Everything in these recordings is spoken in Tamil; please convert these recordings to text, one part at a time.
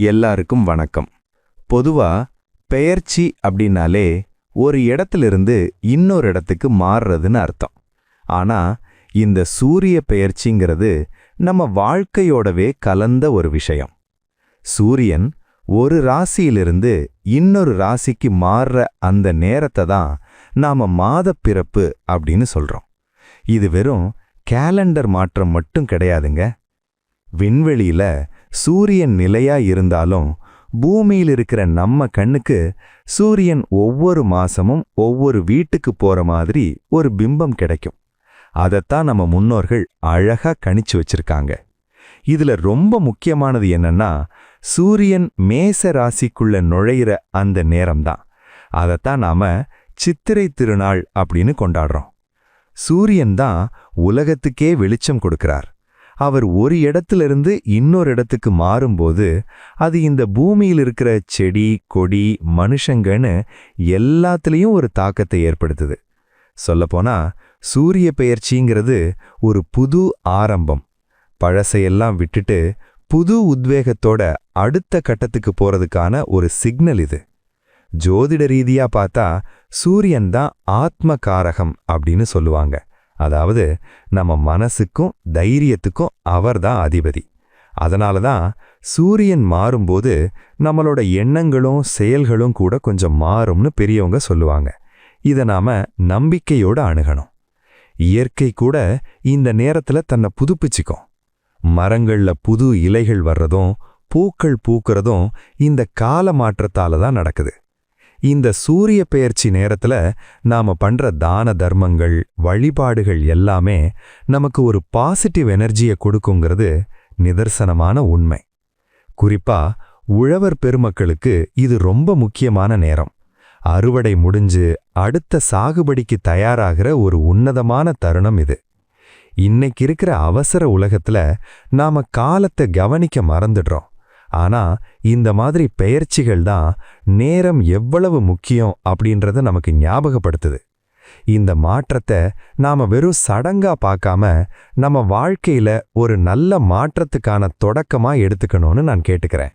எல்லாருக்கும் வணக்கம். பொதுவா பெயர்ச்சி அப்படின்னாலே ஒரு இடத்திலிருந்து இன்னொரு இடத்துக்கு மாறுறதுன்னு அர்த்தம். ஆனா இந்த சூரிய பெயர்ச்சிங்கிறது நம்ம வாழ்க்கையோடவே கலந்த ஒரு விஷயம். சூரியன் ஒரு ராசியிலிருந்து இன்னொரு ராசிக்கு மாறுற அந்த நேரத்தை தான் நாம மாதப் பிறப்பு அப்படின்னு சொல்றோம். இது வெறும் கேலண்டர் மாற்றம் மட்டும் கிடையாதுங்க. விண்வெளியில சூரியன் நிலையா இருந்தாலும் பூமியில் இருக்கிற நம்ம கண்ணுக்கு சூரியன் ஒவ்வொரு மாசமும் ஒவ்வொரு வீட்டுக்கு போற மாதிரி ஒரு பிம்பம் கிடைக்கும். அதைத்தான் நம்ம முன்னோர்கள் அழகா கணிச்சு வச்சிருக்காங்க. இதுல ரொம்ப முக்கியமானது என்னன்னா சூரியன் மேச ராசிக்குள்ள நுழையிற அந்த நேரம்தான். அதைத்தான் நாம சித்திரை திருநாள் அப்படின்னு கொண்டாடுறோம். சூரியன் தான் உலகத்துக்கே வெளிச்சம் கொடுக்கிறார். அவர் ஒரு இடத்திலிருந்து இன்னொரு இடத்துக்கு மாறும்போது அது இந்த பூமியில் இருக்கிற செடி கொடி மனுஷங்கன்னு எல்லாத்துலேயும் ஒரு தாக்கத்தை ஏற்படுத்துது. சொல்லப்போனா சூரிய பெயர்ச்சிங்கிறது ஒரு புது ஆரம்பம். பழசையெல்லாம் விட்டுட்டு புது உத்வேகத்தோட அடுத்த கட்டத்துக்கு போறதுக்கான ஒரு சிக்னல் இது. ஜோதிட ரீதியா பார்த்தா சூரியன் தான் ஆத்மகாரகம் அப்படின்னு சொல்லுவாங்க. அதாவது நம்ம மனசுக்கும் தைரியத்துக்கும் அவர்தான் அதிபதி. அதனால தான் சூரியன் மாறும்போது நம்மளோட எண்ணங்களும் செயல்களும் கூட கொஞ்சம் மாறும்னு பெரியவங்க சொல்லுவாங்க. இதை நாம நம்பிக்கையோட அணுகணும். இயற்கை கூட இந்த நேரத்துல தன்னை புதுப்பிச்சுக்கும். மரங்கள்ல புது இலைகள் வர்றதும் பூக்கள் பூக்கிறதும் இந்த கால மாற்றத்தால தான் நடக்குது. இந்த சூரிய பெயர்ச்சி நேரத்துல நாம பண்ற தான தர்மங்கள் வழிபாடுகள் எல்லாமே நமக்கு ஒரு பாசிட்டிவ் எனர்ஜியை கொடுக்குங்கிறது நிதர்சனமான உண்மை. குறிப்பா உழவர் பெருமக்களுக்கு இது ரொம்ப முக்கியமான நேரம். அறுவடை முடிஞ்சு அடுத்த சாகுபடிக்கு தயாராகிற ஒரு உன்னதமான தருணம் இது. இன்னைக்கு இருக்கிற அவசர உலகத்துல நாம காலத்தை கவனிக்க மறந்துடுறோம். ஆனா இந்த மாதிரி பெயர்ச்சிகள் தான் நேரம் எவ்வளவு முக்கியம் அப்படின்றத நமக்கு ஞாபகப்படுத்துது. இந்த மாற்றத்தை நாம வெறும் சடங்கா பார்க்காம நம்ம வாழ்க்கையில ஒரு நல்ல மாற்றத்துக்கான தொடக்கமா எடுத்துக்கணும்னு நான் கேட்டுக்கிறேன்.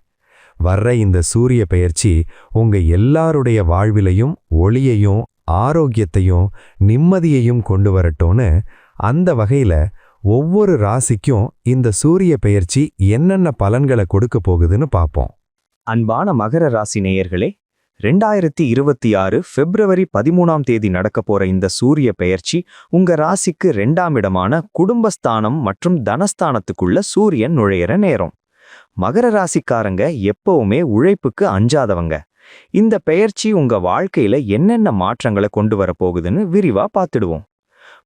வர்ற இந்த சூரிய பெயர்ச்சி உங்க எல்லாருடைய வாழ்விலையும் ஒளியையும் ஆரோக்கியத்தையும் நிம்மதியையும் கொண்டு வரட்டும்னு அந்த வகையில ஒவ்வொரு ராசிக்கும் இந்த சூரிய பெயர்ச்சி என்னென்ன பலன்களை கொடுக்க போகுதுன்னு பார்ப்போம். அன்பான மகர ராசி நேயர்களே ரெண்டாயிரத்தி இருபத்தி ஆறு பிப்ரவரி பதிமூணாம் தேதி நடக்க போற இந்த சூரிய பெயர்ச்சி உங்க ராசிக்கு ரெண்டாம் இடமான குடும்பஸ்தானம் மற்றும் தனஸ்தானத்துக்குள்ள சூரியன் நுழையிற நேரம். மகர ராசிக்காரங்க எப்பவுமே உழைப்புக்கு அஞ்சாதவங்க. இந்த பெயர்ச்சி உங்க வாழ்க்கையில என்னென்ன மாற்றங்களை கொண்டு வரப்போகுதுன்னு விரிவா பார்த்துடுவோம்.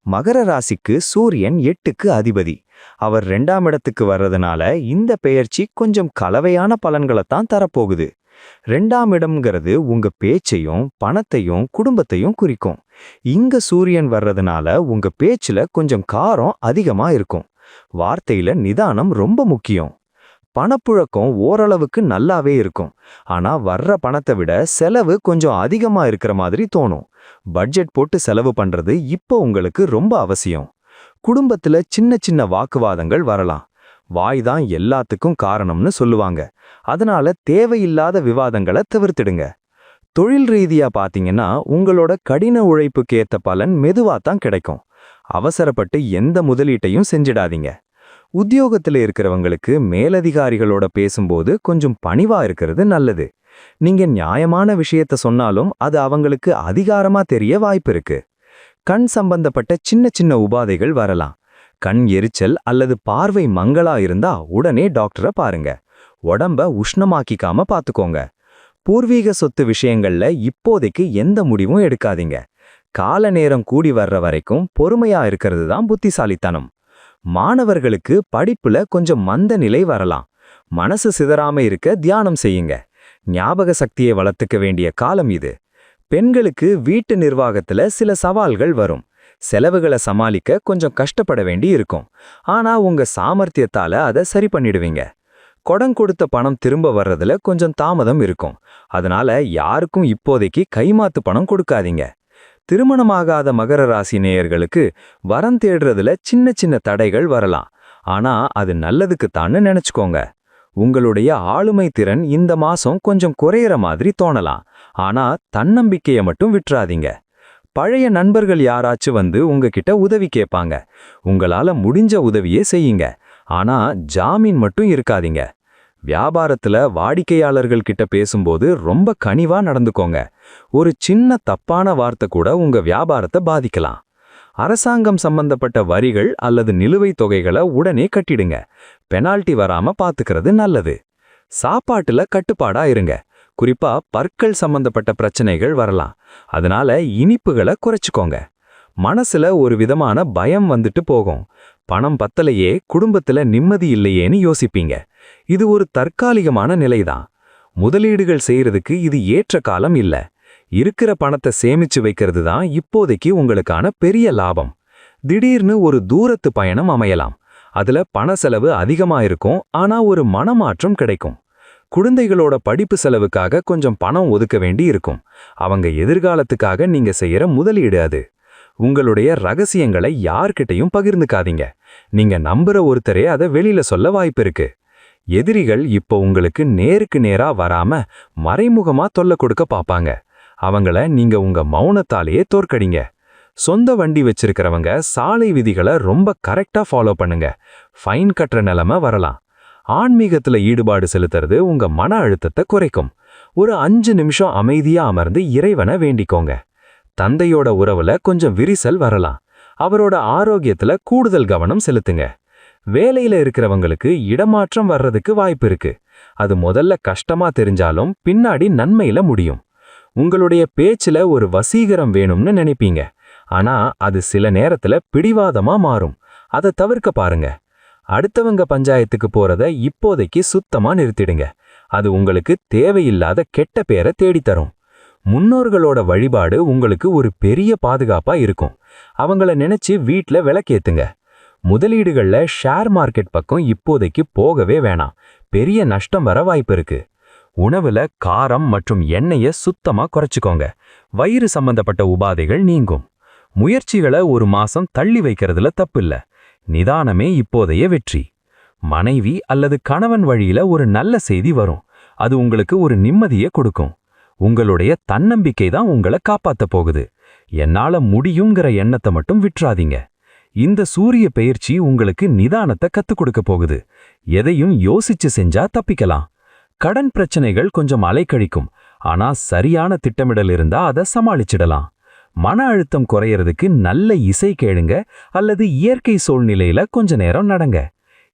மகர ராசிக்கு சூரியன் எட்டுக்கு அதிபதி. அவர் ரெண்டாம் இடத்துக்கு வர்றதுனால இந்த பெயர்ச்சி கொஞ்சம் கலவையான பலன்களைத்தான் தரப்போகுது. ரெண்டாம் இடம்ங்கிறது உங்க பேச்சையும் பணத்தையும் குடும்பத்தையும் குறிக்கும். இங்க சூரியன் வர்றதுனால உங்க பேச்சுல கொஞ்சம் காரம் அதிகமா இருக்கும். வார்த்தையில நிதானம் ரொம்ப முக்கியம். பணப்புழக்கம் ஓரளவுக்கு நல்லாவே இருக்கும். ஆனா வர்ற பணத்தை விட செலவு கொஞ்சம் அதிகமா இருக்கிற மாதிரி தோணும். பட்ஜெட் போட்டு செலவு பண்றது இப்போ உங்களுக்கு ரொம்ப அவசியம். குடும்பத்துல சின்ன சின்ன வாக்குவாதங்கள் வரலாம். வாய் தான் எல்லாத்துக்கும் காரணம்னு சொல்லுவாங்க. அதனால தேவையில்லாத விவாதங்களை தவிர்த்திடுங்க. தொழில் ரீதியா பாத்தீங்கன்னா உங்களோட கடின உழைப்புக்கு ஏத்த பலன் மெதுவா தான் கிடைக்கும். அவசரப்பட்டு எந்த முதலீட்டையும் செஞ்சிடாதீங்க. உத்தியோகத்துல இருக்கிறவங்களுக்கு மேலதிகாரிகளோட பேசும்போது கொஞ்சம் பணிவா இருக்கிறது நல்லது. நீங்க நியாயமான விஷயத்த சொன்னாலும் அது அவங்களுக்கு அதிகாரமா தெரிய வாய்ப்பு இருக்கு. கண் சம்பந்தப்பட்ட சின்ன சின்ன உபாதைகள் வரலாம். கண் எரிச்சல் அல்லது பார்வை மங்களா இருந்தா உடனே டாக்டரை பாருங்க. உடம்ப உஷ்ணமாக்கிக்காம பாத்துக்கோங்க. பூர்வீக சொத்து விஷயங்கள்ல இப்போதைக்கு எந்த முடிவும் எடுக்காதீங்க. கால நேரம் கூடி வர்ற வரைக்கும் பொறுமையா இருக்கிறது தான் புத்திசாலித்தனம். மாணவர்களுக்கு படிப்புல கொஞ்சம் மந்த நிலை வரலாம். மனசு சிதறாம இருக்க தியானம் செய்யுங்க. ஞாபக சக்தியை வளர்த்துக்க வேண்டிய காலம் இது. பெண்களுக்கு வீட்டு நிர்வாகத்துல சில சவால்கள் வரும். செலவுகளை சமாளிக்க கொஞ்சம் கஷ்டப்பட வேண்டி இருக்கும். ஆனா உங்க சாமர்த்தியத்தால அதை சரி பண்ணிடுவீங்க. கொடம் கொடுத்த பணம் திரும்ப வர்றதுல கொஞ்சம் தாமதம் இருக்கும். அதனால யாருக்கும் இப்போதைக்கு கைமாத்து பணம் கொடுக்காதீங்க. திருமணமாகாத மகர ராசி நேயர்களுக்கு வரம் தேடுறதுல சின்ன சின்ன தடைகள் வரலாம். ஆனா அது நல்லதுக்குத்தான்னு நினைச்சுக்கோங்க. உங்களுடைய ஆளுமை திறன் இந்த மாசம் கொஞ்சம் குறையிற மாதிரி தோணலாம். ஆனா தன்னம்பிக்கைய மட்டும் விட்டுறாதீங்க. பழைய நண்பர்கள் யாராச்சும் வந்து உங்ககிட்ட உதவி கேட்பாங்க. உங்களால முடிஞ்ச உதவியே செய்யுங்க. ஆனா ஜாமீன் மட்டும் இருக்காதீங்க. வியாபாரத்துல வாடிக்கையாளர்கள் கிட்ட பேசும்போது ரொம்ப கனிவா நடந்துக்கோங்க. ஒரு சின்ன தப்பான வார்த்தை கூட உங்க வியாபாரத்தை பாதிக்கலாம். அரசாங்கம் சம்பந்தப்பட்ட வரிகள் அல்லது நிலுவைத் தொகைகளை உடனே கட்டிடுங்க. பெனால்டி வராம பாத்துக்கிறது நல்லது. சாப்பாட்டுல கட்டுப்பாடா இருங்க. குறிப்பா பற்கள் சம்பந்தப்பட்ட பிரச்சனைகள் வரலாம். அதனால இனிப்புகளை குறைச்சிக்கோங்க. மனசுல ஒரு விதமான பயம் வந்துட்டு போகும். பணம் பத்தலையே குடும்பத்துல நிம்மதி இல்லையேன்னு யோசிப்பீங்க. இது ஒரு தற்காலிகமான நிலைதான். முதலீடுகள் செய்யறதுக்கு இது ஏற்ற காலம் இல்ல. இருக்கிற பணத்தை சேமிச்சு வைக்கிறது தான் இப்போதைக்கு உங்களுக்கான பெரிய லாபம். திடீர்னு ஒரு தூரத்து பயணம் அமையலாம். அதுல பண செலவு அதிகமா இருக்கும் ஆனா ஒரு மனமாற்றம் கிடைக்கும். குழந்தைகளோட படிப்பு செலவுக்காக கொஞ்சம் பணம் ஒதுக்க வேண்டி இருக்கும். அவங்க எதிர்காலத்துக்காக நீங்க செய்யற முதலீடு அது. உங்களுடைய ரகசியங்களை யார்கிட்டயும் பகிர்ந்துக்காதீங்க. நீங்க நம்புற ஒருத்தரே அதை வெளியில சொல்ல வாய்ப்பு இருக்கு. எதிரிகள் இப்போ உங்களுக்கு நேருக்கு நேரா வராம மறைமுகமா தொல்லை கொடுக்க பார்ப்பாங்க. அவங்கள நீங்க உங்க மௌனத்தாலேயே தோற்கடிங்க. சொந்த வண்டி வச்சிருக்கிறவங்க சாலை விதிகளை ரொம்ப கரெக்டா ஃபாலோ பண்ணுங்க. ஃபைன் கட்டுற நிலைமை வரலாம். ஆன்மீகத்துல ஈடுபாடு செலுத்துறது உங்க மன அழுத்தத்தை குறைக்கும். ஒரு அஞ்சு நிமிஷம் அமைதியா அமர்ந்து இறைவனை வேண்டிக்கோங்க. தந்தையோட உறவுல கொஞ்சம் விரிசல் வரலாம். அவரோட ஆரோக்கியத்துல கூடுதல் கவனம் செலுத்துங்க. வேலையில இருக்கிறவங்களுக்கு இடமாற்றம் வர்றதுக்கு வாய்ப்பு இருக்கு. அது முதல்ல கஷ்டமா தெரிஞ்சாலும் பின்னாடி நன்மையில முடியும். உங்களுடைய பேச்சுல ஒரு வசீகரம் வேணும்னு நினைப்பீங்க. ஆனா அது சில நேரத்துல பிடிவாதமா மாறும். அதை தவிர்க்க பாருங்க. அடுத்தவங்க பஞ்சாயத்துக்கு போறத இப்போதைக்கு சுத்தமா நிறுத்திடுங்க. அது உங்களுக்கு தேவையில்லாத கெட்ட பேரை தேடித்தரும். முன்னோர்களோட வழிபாடு உங்களுக்கு ஒரு பெரிய பாதுகாப்பா இருக்கும். அவங்கள நினைச்சு வீட்ல விளக்கேத்துங்க. முதலீடுகள்ல ஷேர் மார்க்கெட் பக்கம் இப்போதைக்கு போகவே வேணாம். பெரிய நஷ்டம் வர வாய்ப்பு இருக்கு. உணவுல காரம் மற்றும் எண்ணெய சுத்தமா குறைச்சுக்கோங்க. வயிறு சம்பந்தப்பட்ட உபாதைகள் நீங்கும். முயற்சிகளை ஒரு மாசம் தள்ளி வைக்கிறதுல தப்பில்ல. நிதானமே இப்போதைய வெற்றி. மனைவி அல்லது கணவன் வழியில ஒரு நல்ல செய்தி வரும். அது உங்களுக்கு ஒரு நிம்மதியை கொடுக்கும். உங்களுடைய தன்னம்பிக்கை தான் உங்களை காப்பாத்த போகுது. என்னால முடியுங்கிற எண்ணத்தை மட்டும் விட்டுறாதீங்க. இந்த சூரிய பெயர்ச்சி உங்களுக்கு நிதானத்தை கத்துக் கொடுக்க போகுது. எதையும் யோசிச்சு செஞ்சா தப்பிக்கலாம். கடன் பிரச்சனைகள் கொஞ்சம் அலைக்கழிக்கும். ஆனா சரியான திட்டமிடல் இருந்தா அதை சமாளிச்சிடலாம். மன அழுத்தம் குறையறதுக்கு நல்ல இசை கேளுங்க அல்லது இயற்கை சூழ்நிலையில கொஞ்ச நேரம் நடங்க.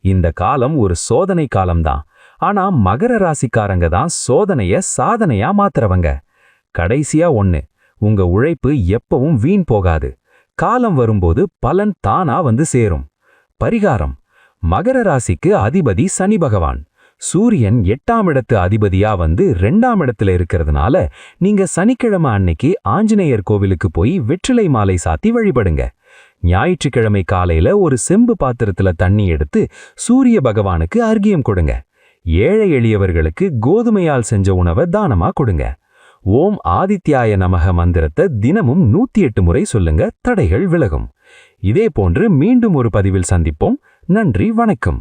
இந்த காலம் ஒரு சோதனை காலம்தான். ஆனா மகர ராசிக்காரங்க தான் சோதனைய சாதனையா மாத்துறவங்க. கடைசியா ஒண்ணு உங்க உழைப்பு எப்பவும் வீண் போகாது. காலம் வரும்போது பலன் தானா வந்து சேரும். பரிகாரம் மகர ராசிக்கு அதிபதி சனி பகவான். சூரியன் எட்டாம் இடத்து அதிபதியா வந்து ரெண்டாம் இடத்துல இருக்கிறதுனால நீங்க சனிக்கிழமை அன்னைக்கு ஆஞ்சநேயர் கோவிலுக்கு போய் வெற்றிலை மாலை சாத்தி வழிபடுங்க. ஞாயிற்றுக்கிழமை காலையில ஒரு செம்பு பாத்திரத்துல தண்ணி எடுத்து சூரிய பகவானுக்கு அர்க்கியம் கொடுங்க. ஏழை எளியவர்களுக்கு கோதுமையால் செஞ்ச உணவை தானமா கொடுங்க. ஓம் ஆதித்யாய நமக மந்திரத்தை தினமும் நூத்தி எட்டு முறை சொல்லுங்க தடைகள் விலகும். இதே போன்று மீண்டும் ஒரு பதிவில் சந்திப்போம். நன்றி வணக்கம்.